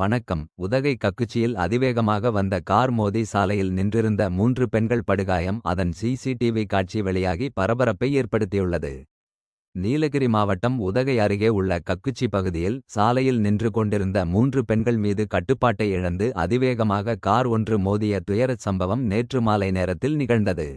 வணக்கம். உதகை கக்குச்சியில் அதிவேகமாக வந்த கார் மோதி சாலையில் நின்றிருந்த மூன்று பெண்கள் படுகாயம் அதன் சிசிடிவி காட்சி வெளியாகி பரபரப்பை ஏற்படுத்தியுள்ளது. நீலகிரி மாவட்டம் உதகை அருகே உள்ள கக்குச்சி பகுதியில் சாலையில் நின்று கொண்டிருந்த மூன்று பெண்கள் மீது கட்டுப்பாட்டை இழந்து அதிவேகமாக கார் ஒன்று மோதிய துயரச் சம்பவம் நேற்று மாலை நேரத்தில் நிகழ்ந்தது.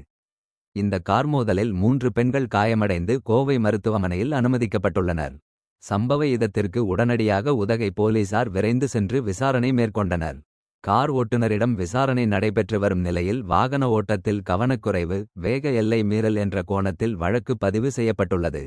இந்த கார் மோதலில் மூன்று பெண்கள் காயமடைந்து கோவை மருத்துவமனையில் அனுமதிக்கப்பட்டுள்ளனர். சம்பவ இதத்திற்கு உடனடியாக உதகை போலீசார் விரைந்து சென்று விசாரணை மேற்கொண்டனர். கார் ஓட்டுநரிடம் விசாரணை நடைபெற்று வரும் நிலையில் வாகன ஓட்டத்தில் கவனக்குறைவு வேக எல்லை மீறல் என்ற கோணத்தில் வழக்கு பதிவு செய்யப்பட்டுள்ளது.